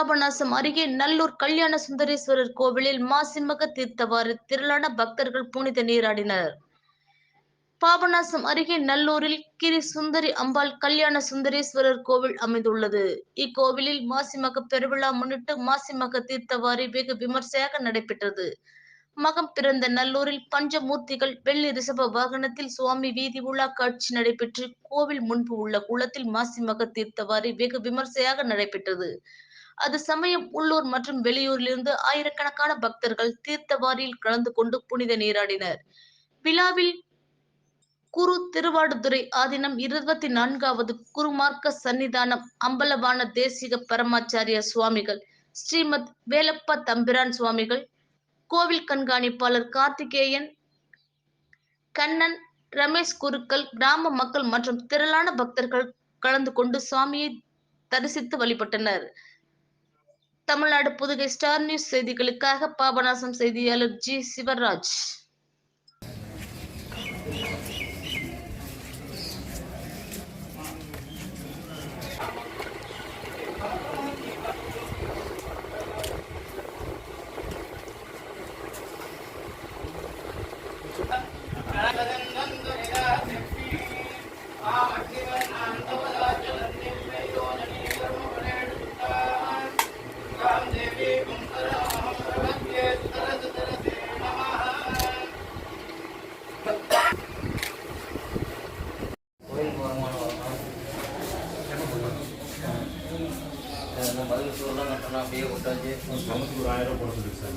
பாபநாசம் அருகே நல்லூர் கல்யாண சுந்தரேஸ்வரர் கோவிலில் மாசிமக தீர்த்தவாறு திரளான பக்தர்கள் புனித நீராடினர். பாபநாசம் அருகே நல்லூரில் கிரி சுந்தரி அம்பாள் கல்யாண சுந்தரேஸ்வரர் கோவில் அமைந்துள்ளது. இக்கோவிலில் மாசிமக பெருவிழா முன்னிட்டு மாசிமக தீர்த்தவாரி வெகு விமர்சையாக நடைபெற்றது. மகம் பிறந்த நல்லூரில் பஞ்சமூர்த்திகள் வெள்ளி ரிஷப வாகனத்தில் சுவாமி வீதி உலா காட்சி நடைபெற்று கோவில் முன்பு உள்ள குளத்தில் மாசிமக தீர்த்தவாரி வெகு விமர்சையாக நடைபெற்றது. அது சமயம் உள்ளூர் மற்றும் வெளியூரிலிருந்து ஆயிரக்கணக்கான பக்தர்கள் தீர்த்தவாரியில் கலந்து கொண்டு புனித நீராடினர். விழாவில் குரு திருவாடுதுறை ஆதீனம் இருபத்தி நான்காவது குருமார்க்க சன்னிதானம் அம்பலவான தேசிக பரமாச்சாரிய சுவாமிகள் ஸ்ரீமத் வேலப்ப தம்பிரான் சுவாமிகள் கோவில் கண்காணிப்பாளர் கார்த்திகேயன் கண்ணன் ரமேஷ் குருக்கள் கிராம மக்கள் மற்றும் திரளான பக்தர்கள் கலந்து கொண்டு சுவாமியை தரிசித்து வழிபட்டனர். தமிழ்நாடு புதுகை ஸ்டார் நியூஸ் செய்திகளுக்காக பாபநாசம் செய்தியாளர் ஜி சிவராஜ். கோயிலுக்கு ಮೊದಲು ಸೂರ್ಯ ಗಂಟನ ಬೇಗ ಹುಟ್ಟಾಜಿ ರಾಯರ ಕೊಡ್ತೀವಿ ಸರ್